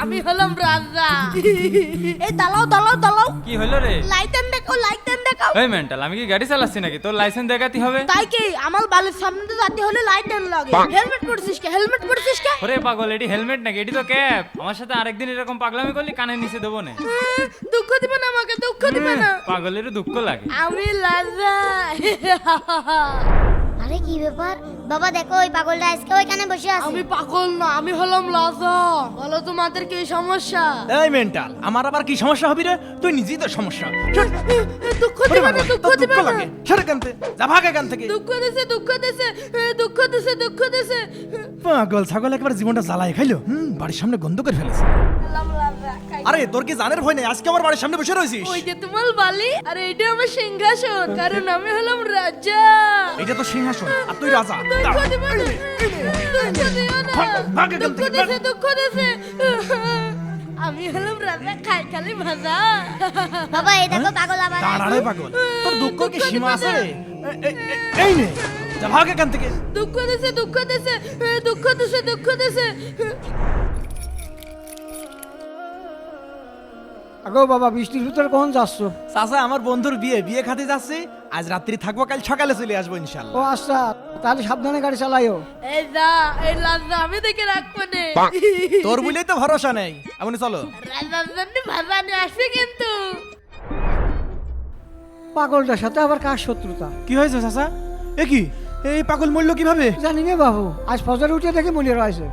আমি হলাম রাজা। এই দালাও দালাও দালাও কি হলো রে? লাইটেন দেখাও লাইটেন দেখাও। এই মেন্টাল আমি কি গাড়ি চালাচ্ছি নাকি? তোর লাইসেন্স দেখাতে হবে? তাই কি? আমার বালের সামনে তো যাতে হলে লাইটেন লাগে। হেলমেট পরছিস কে? হেলমেট পরছিস কে? ওরে পাগল এটি হেলমেট নাকি? এটি তো ক্যাপ আমার সাথে আরেকদিন এরকম পাগলামি করলি কানে নিচে দেবো না। দুঃখ দিবে না আমাকে দুঃখ দিবে না। পাগলের দুঃখ লাগে। আমি রাজা। আরে কি ব্যাপার? বাবা দেখো ওই পাগলটা আজকে ওইখানে বসে আছে। আমি পাগল না আমি হলাম লাজা বলো তোমাদের কি সমস্যা? এই মেন্টাল আমার আবার কি সমস্যা হবি রে? তুই নিজেই তো সমস্যা। দুঃখ দিবে না দুঃখ দিবে না। সর থেকে যা ভাগ এখান থেকে। দুঃখ দিছে দুঃখ দিছে। দিছে দুঃখ দিছে পাগল ছাগল একবার জীবনটা জ্বালাই খাইলো। হুম বাড়ির সামনে গন্ধ করে ফেলেছে। আরে তোর কি জানের ভয় নেই? আজকে আমার বাড়ির সামনে বসে রয়েছিস? ওই যে তোমার বালি আর এইটা আমার সিংহাসন কারণ আমি হলাম রাজা। এটা তো সিংহাসন আর তুই রাজা। দুঃখ। না দুঃখ দিও না। ভাগ, ভাগ এখান দুঃখ থেকে, দিছে দুঃখ দিছে। আমি হলাম রাজা খাই খালি ভাজা। বাবা এই দেখো পাগল আবার দাঁড়া রে পাগল তোর দুঃখ কি সীমা আছে? এ- এ- এ- এই নে। যা ভাগ এখান থেকে দুঃখ দিছে দুঃখ দিছে দুঃখ দিছে দুঃখ দিছে আগো বাবা বৃষ্টির ভিতরে কখন যাচ্ছ চাচা আমার বন্ধুর বিয়ে বিয়ে খাতে যাচ্ছি আজ রাত্রি থাকব কাল সকালে চলে আসব ইনশাল্লাহ ও আচ্ছা তাহলে সাবধানে গাড়ি চালাইও এই যা এই রাজা আমি দেখে রাখব নে তোর বলেই তো ভরসা নেই এমনি চলো রাজার জন্য ভাজা নিয়ে আসবে কিন্তু পাগলটার সাথে আবার কার শত্রুতা কি হয়েছে চাচা এ কি এই পাগল মরলো কীভাবে? জানি না বাবু আজ ফজরে উঠে দেখে মনে রয়েছে।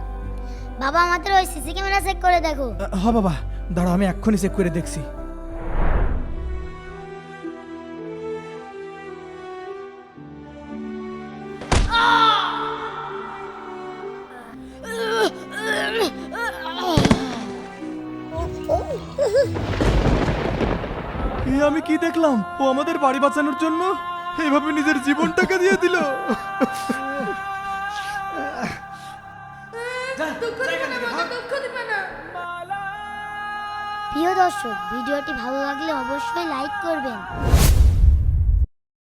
বাবা আমাদের ওই সিসি ক্যামেরা চেক করে দেখো। হ বাবা দাঁড়া আমি এক্ষুনি চেক করে দেখছি। এ আমি কি দেখলাম? ও আমাদের বাড়ি বাঁচানোর জন্য? এইভাবে নিজের জীবনটাকে দিয়ে দিল। প্রিয় দর্শক ভিডিওটি ভালো লাগলে অবশ্যই লাইক করবেন।